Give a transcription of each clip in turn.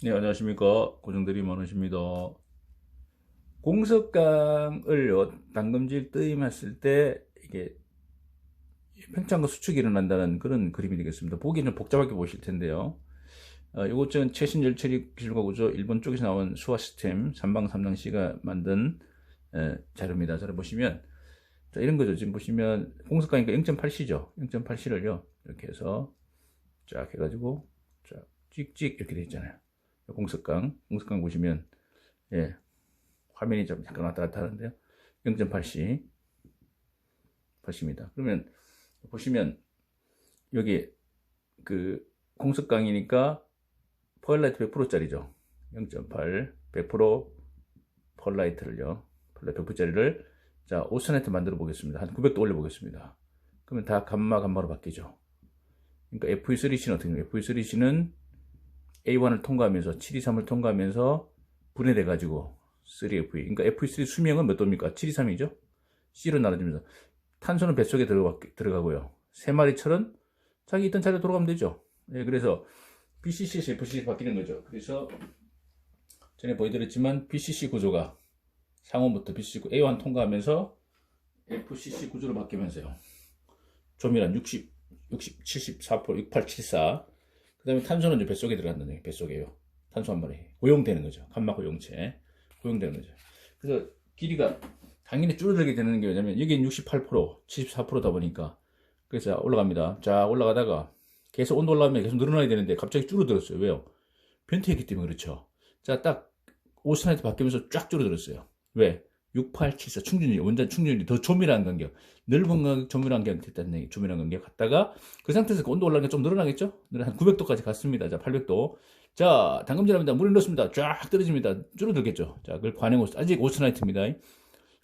네, 안녕하십니까. 고정들이 많으십니다. 공석강을요, 당금질 뜨임했을 때, 이게, 팽창과 수축이 일어난다는 그런 그림이 되겠습니다. 보기는 복잡하게 보실 텐데요. 어, 이것은 최신 열처리 기술과 구조 일본 쪽에서 나온 수화 시스템 삼방 삼당 씨가 만든 에, 자료입니다. 자료 보시면 자, 이런 거죠. 지금 보시면 공석강이니까 0.8C죠. 0.8C를요 이렇게 해서 쫙 해가지고 쫙 찍찍 이렇게 돼 있잖아요. 공석강 공석강 보시면 예 화면이 좀 잠깐 왔다 갔다 하는데요. 0.8C 8C입니다. 그러면 보시면 여기 그 공석강이니까 펄라이트 100%짜리죠. 0.8 100% 펄라이트를요. 펄라이트 100%짜리를 자 5선에트 만들어 보겠습니다. 한 900도 올려 보겠습니다. 그러면 다 감마 감마로 바뀌죠. 그러니까 FE3C는 어떻게 됩니까? FE3C는 A1을 통과하면서 723을 통과하면서 분해돼 가지고 3FE. 그러니까 FE3 수명은 몇 도입니까? 723이죠. C로 나눠지면서 탄소는 뱃속에 들어가, 들어가고요. 세 마리 철은 자기 있던 자리로 돌아가면 되죠. 예, 그래서 BCC에서 FCC 바뀌는 거죠. 그래서 전에 보여드렸지만 BCC 구조가 상원부터 BCC 구- A1 통과하면서 FCC 구조로 바뀌면서요. 조밀한 60, 60, 74%, 6874. 그 다음에 탄소는 뱃속에 얘기, 뱃속에요. 탄소 한 마리. 고용되는 거죠. 감마 고용체. 고용되는 거죠. 그래서 길이가 당연히 줄어들게 되는 게 뭐냐면 여기는 68%, 74%다 보니까 그래서 올라갑니다. 자, 올라가다가 계속 온도 올라가면 계속 늘어나야 되는데 갑자기 줄어들었어요. 왜요? 변태했기 때문에 그렇죠. 자, 딱 5스나이트 바뀌면서 쫙 줄어들었어요. 왜? 6874 충전율, 원전 충전율이 더 조밀한 간격, 넓은 간격, 조밀한 간격 됐다는 얘기, 조밀한 간격 갔다가 그 상태에서 온도 올라가면 좀 늘어나겠죠? 늘어- 한 900도까지 갔습니다. 자, 800도. 자, 당금질합니다. 물을 넣습니다. 쫙 떨어집니다. 줄어들겠죠? 자, 그걸 관행 오스, 아직 오스나이트입니다.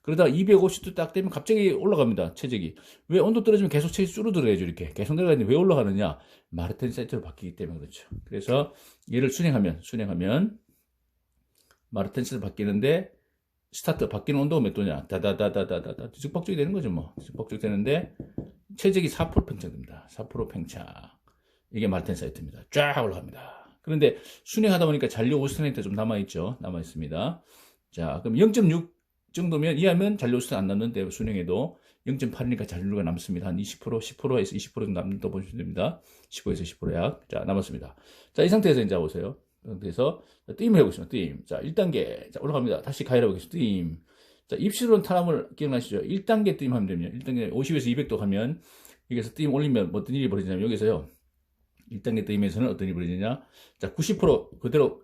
그러다 250도 딱 되면 갑자기 올라갑니다. 체적이. 왜 온도 떨어지면 계속 체적이 줄어들어야죠. 이렇게. 계속 내려가는데 왜 올라가느냐? 마르텐 사이트로 바뀌기 때문에 그렇죠. 그래서 얘를 순행하면, 순행하면 마르텐 사이트로 바뀌는데 스타트 바뀌는 온도가 몇 도냐? 다다다다다다다. 뒤죽박죽이 되는 거죠, 뭐. 뒤죽박죽 되는데 체적이 4% 팽창됩니다. 4% 팽창. 이게 마르텐 사이트입니다. 쫙 올라갑니다. 그런데 순행하다 보니까 잔류 오스트레이트 좀 남아있죠. 남아있습니다. 자, 그럼 0.6 정도면 이하면 잔류수는 안 남는데 순행에도 0.8이니까 잔류가 남습니다. 한 20%, 10%에서 20% 정도 남는다 보시면 됩니다. 15에서 20% 약. 자, 남았습니다. 자, 이 상태에서 이제 보세요. 이 상태에서 띠임 해보겠습니다. 띠임. 자, 1단계. 자, 올라갑니다. 다시 가위라 보겠습니다. 띠임. 자, 입시론 탄압을 기억나시죠? 1단계 띠임 하면 됩니다. 1단계 50에서 200도 가면 여기서 띠임 올리면 어떤 일이 벌어지냐면 여기서요. 1단계 띠임에서는 어떤 일이 벌어지냐? 자, 90% 그대로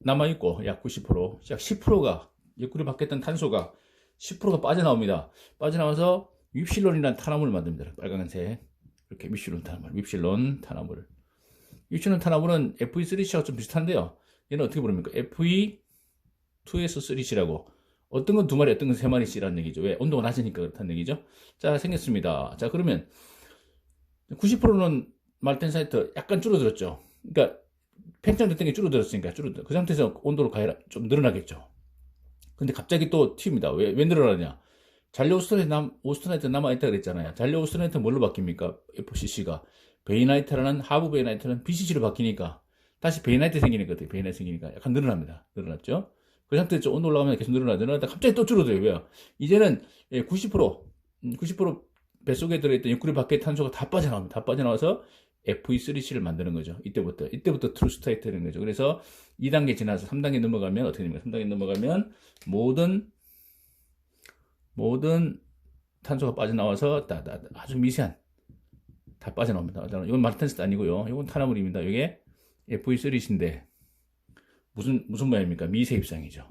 남아 있고 약 90%, 약 10%가 옆구리 바뀌었던 탄소가 10%가 빠져나옵니다. 빠져나와서 윕실론이라는 탄화물을 만듭니다. 빨간색. 이렇게 윕실론 탄화물, 윕실론 탄화물. 윕실론 탄화물은 FE3C하고 좀 비슷한데요. 얘는 어떻게 부릅니까? FE2S3C라고. 어떤 건 두 마리, 어떤 건 세 마리씩이라는 얘기죠. 왜? 온도가 낮으니까 그렇다는 얘기죠. 자, 생겼습니다. 자, 그러면 90%는 말텐 사이트 약간 줄어들었죠. 그러니까 팽창됐던 게 줄어들었으니까 줄어들. 그 상태에서 온도를 가해라 좀 늘어나겠죠. 근데 갑자기 또 튀입니다. 왜, 왜 늘어나냐? 잔류 오스트레이트 남, 오스트레이트 남아있다 그랬잖아요. 잔류 오스트레이트 뭘로 바뀝니까? FCC가. 베이나이트라는, 하부 베이나이트는 BCC로 바뀌니까, 다시 베이나이트 생기는 거같요 베이나이트 생기니까 약간 늘어납니다. 늘어났죠? 그 상태에서 온도 올라가면 계속 늘어나, 늘어나다 갑자기 또 줄어들어요. 왜요? 이제는 예, 90%, 음, 90% 뱃속에 들어있던 육구리 밖의 탄소가 다 빠져나옵니다. 다 빠져나와서 FE3C를 만드는 거죠. 이때부터. 이때부터 트루 스타이트 되는 거죠. 그래서 2단계 지나서 3단계 넘어가면 어떻게 됩니까? 3단계 넘어가면 모든 모든 탄소가 빠져나와서 아주 미세한 다 빠져나옵니다. 이건 마르텐스도 아니고요. 이건 탄화물입니다. 이게 FE3C인데 무슨 무슨 모양입니까? 미세 입상이죠.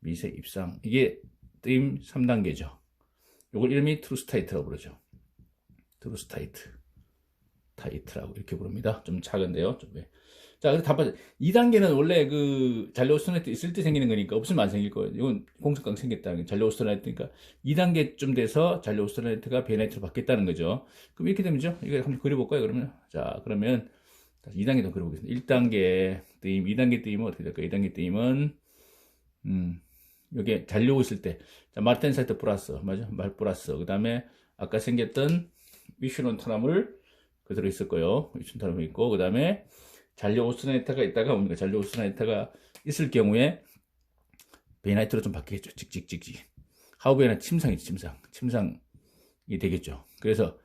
미세 입상. 이게 띠임 3단계죠. 이걸 이름이 트루스타이트라고 부르죠. 트루스타이트. 타이트라고 이렇게 부릅니다. 좀 작은데요. 좀 예. 자, 그래서 다 빠져. 2단계는 원래 그 잔류 오스트레이트 있을 때 생기는 거니까 없으면 안 생길 거예요. 이건 공석강 생겼다. 잔류 오스트레이트니까 2단계쯤 돼서 잔류 오스트레이트가 베네이트로 바뀌었다는 거죠. 그럼 이렇게 되면죠. 이거 한번 그려볼까요, 그러면? 자, 그러면 2단계 더 그려보겠습니다. 1단계 띠임, 2단계 띠임은 어떻게 될까요? 2단계 띠임은, 음, 여기에 잔류 있을 때, 자, 마르텐 사이트 플러스, 맞아? 말 플러스. 그 다음에 아까 생겼던 위슈론 탄화물 그대로. 위슈론 탄화물 있고, 그 다음에 잔류 오스나이트가 있다가 뭡니까? 잔류 오스나이트가 있을 경우에 베이나이트로 좀 바뀌겠죠. 찍찍찍찍. 하우베이나 침상이지, 침상. 침상이 되겠죠. 그래서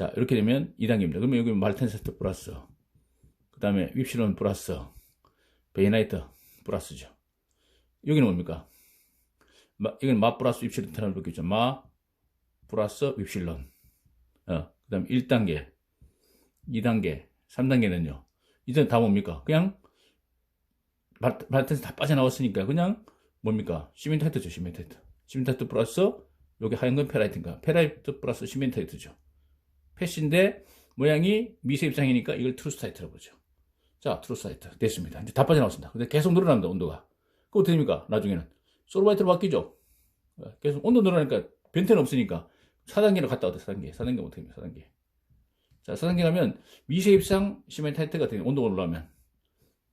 자, 이렇게 되면 2단계입니다. 그러면 여기 말텐세트 플러스. 그 다음에 윕실론 플러스. 베이나이트 플러스죠. 여기는 뭡니까? 마, 이건 마 플러스 윕실론 테너를 바뀌죠. 마 플러스 윕실론. 어, 그 다음 1단계, 2단계, 3단계는요. 이제는 다 뭡니까? 그냥 발텐스 다 빠져나왔으니까 그냥 뭡니까? 시멘타이트죠, 시멘타이트. 시멘타이트 플러스 여기 하얀 건 페라이트인가? 페라이트 플러스 시멘타이트죠. 패시인데 모양이 미세 입상이니까 이걸 트루스타이트라고 그러죠. 자, 트루스타이트 됐습니다. 이제 다 빠져나왔습니다. 근데 계속 늘어난다, 온도가. 그거 어떻게 됩니까? 나중에는 솔바이트로 바뀌죠. 계속 온도 늘어나니까 변태는 없으니까 4단계로 갔다 왔다, 4단계. 4단계 어떻게 됩니까? 4단계. 자, 4단계 가면 미세 입상 시멘타이트가 되는 온도가 올라가면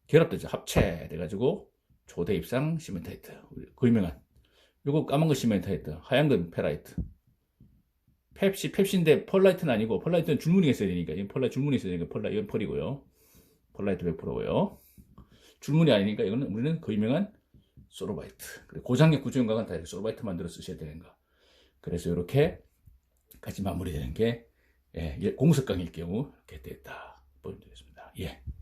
결합되죠. 합체돼가지고 초대 입상 시멘타이트. 그 유명한. 요거 까만 거 시멘타이트. 하얀 건 페라이트. 펩시, 펩시인데 펄라이트는 아니고 펄라이트는 줄무늬가 있어야 되니까 이건 펄라이트 줄무늬 있어야 되니까 펄라 이건 펄이고요. 펄라이트 100%고요. 줄무늬 아니니까 이거는 우리는 그 유명한 소로바이트. 고장력 구조연각은 다 이렇게 소로바이트 만들어 쓰셔야 되는 거. 그래서 이렇게 같이 마무리되는 게 예, 공석강일 경우 이렇게 됐다. 보여드렸습니다. 예.